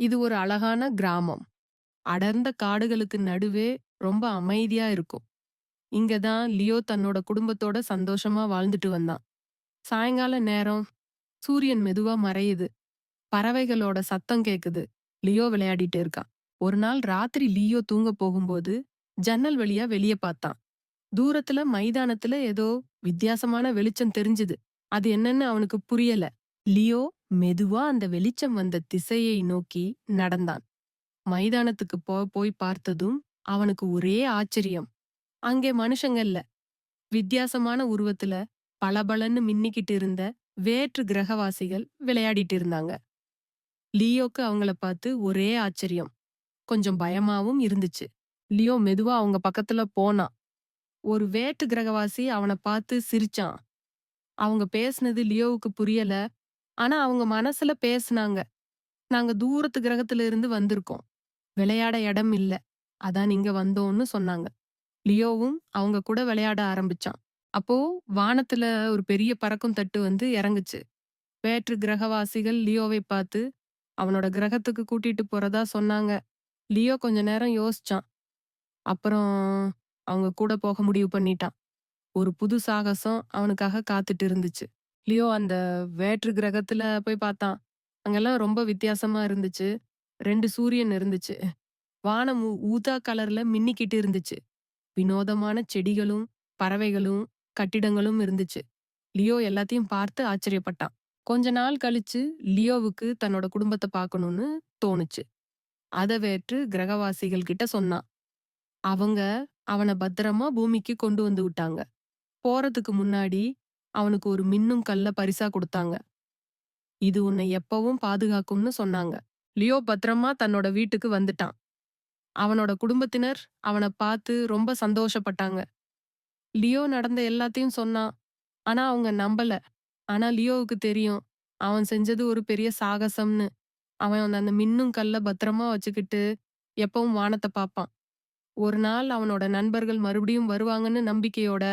இது ஒரு அழகான கிராமம். அடர்ந்த காடுகளுக்கு நடுவே ரொம்ப அமைதியா இருக்கும். இங்க தான் லியோ தன்னோட குடும்பத்தோட சந்தோஷமா வாழ்ந்துட்டு வந்தான். சாயங்கால நேரம் சூரியன் மெதுவா மறையுது. பறவைகளோட சத்தம் கேக்குது. லியோ விளையாடிட்டு இருக்கான். ஒரு நாள் ராத்திரி லியோ தூங்க போகும்போது ஜன்னல் வழியா வெளிய பார்த்தான். தூரத்துல மைதானத்துல ஏதோ வித்தியாசமான வெளிச்சம் தெரிஞ்சுது. அது என்னன்னு அவனுக்கு புரியல. லியோ மெதுவா அந்த வெளிச்சம் வந்த திசையை நோக்கி நடந்தான். மைதானத்துக்கு போ போய் பார்த்ததும் அவனுக்கு ஒரே ஆச்சரியம். அங்கே மனுஷங்க இல்ல. வித்தியாசமான உருவத்துல பளபளன்னு மின்னிக்கிட்டு இருந்த வேற்று கிரகவாசிகள் விளையாடிட்டு இருந்தாங்க. லியோக்கு அவங்கள பார்த்து ஒரே ஆச்சரியம். கொஞ்சம் பயமாவும் இருந்துச்சு. லியோ மெதுவா அவங்க பக்கத்துல போனான். ஒரு வேற்று கிரகவாசி அவன பார்த்து சிரிச்சான். அவங்க பேசுனது லியோவுக்கு புரியல. ஆனா அவங்க மனசுல பேசுனாங்க. நாங்க தூரத்து கிரகத்துல இருந்து வந்திருக்கோம். விளையாட இடம் இல்ல. அதான் இங்க வந்தோம்னு சொன்னாங்க. லியோவும் அவங்க கூட விளையாட ஆரம்பிச்சான். அப்போ வானத்துல ஒரு பெரிய பறக்கும் தட்டு வந்து இறங்குச்சு. வேற்று கிரகவாசிகள் லியோவை பார்த்து அவனோட கிரகத்துக்கு கூட்டிட்டு போறதா சொன்னாங்க. லியோ கொஞ்ச நேரம் யோசிச்சான். அப்புறம் அவங்க கூட போக முடிவு பண்ணிட்டான். ஒரு புது சாகசம் அவனுக்காக காத்துட்டு இருந்துச்சு. லியோ அந்த வேற்று கிரகத்துல போய் பார்த்தான். அங்கெல்லாம் ரொம்ப வித்தியாசமா இருந்துச்சு. ரெண்டு சூரியன் இருந்துச்சு. வானம் ஊதா கலர்ல மின்னிக்கிட்டு இருந்துச்சு. வினோதமான செடிகளும், பறவைகளும், கட்டிடங்களும் இருந்துச்சு. லியோ எல்லாத்தையும் பார்த்து ஆச்சரியப்பட்டான். கொஞ்ச நாள் கழிச்சு லியோவுக்கு தன்னோட குடும்பத்தை பார்க்கணும்னு தோணுச்சு. அத வேற்று கிரகவாசிகள் கிட்ட சொன்னான். அவங்க அவன பத்திரமா பூமிக்கு கொண்டு வந்து விட்டாங்க. போறதுக்கு முன்னாடி அவனுக்கு ஒரு மின்னும் கல்ல பரிசா கொடுத்தாங்க. இது உன்னை எப்பவும் பாதுகாக்கும்னு சொன்னாங்க. லியோ பத்திரமா தன்னோட வீட்டுக்கு வந்துட்டான். அவனோட குடும்பத்தினர் அவன பார்த்து ரொம்ப சந்தோஷப்பட்டாங்க. லியோ நடந்த எல்லாத்தையும் சொன்னான். ஆனா அவங்க நம்பல. ஆனா லியோவுக்கு தெரியும். அவன் செஞ்சது ஒரு பெரிய சாகசம்னு. அவன் அந்த மின்னும் கல்ல பத்திரமா வச்சுக்கிட்டு எப்பவும் வானத்தை பார்ப்பான். ஒரு நாள் அவனோட நண்பர்கள் மறுபடியும் வருவாங்கன்னு நம்பிக்கையோட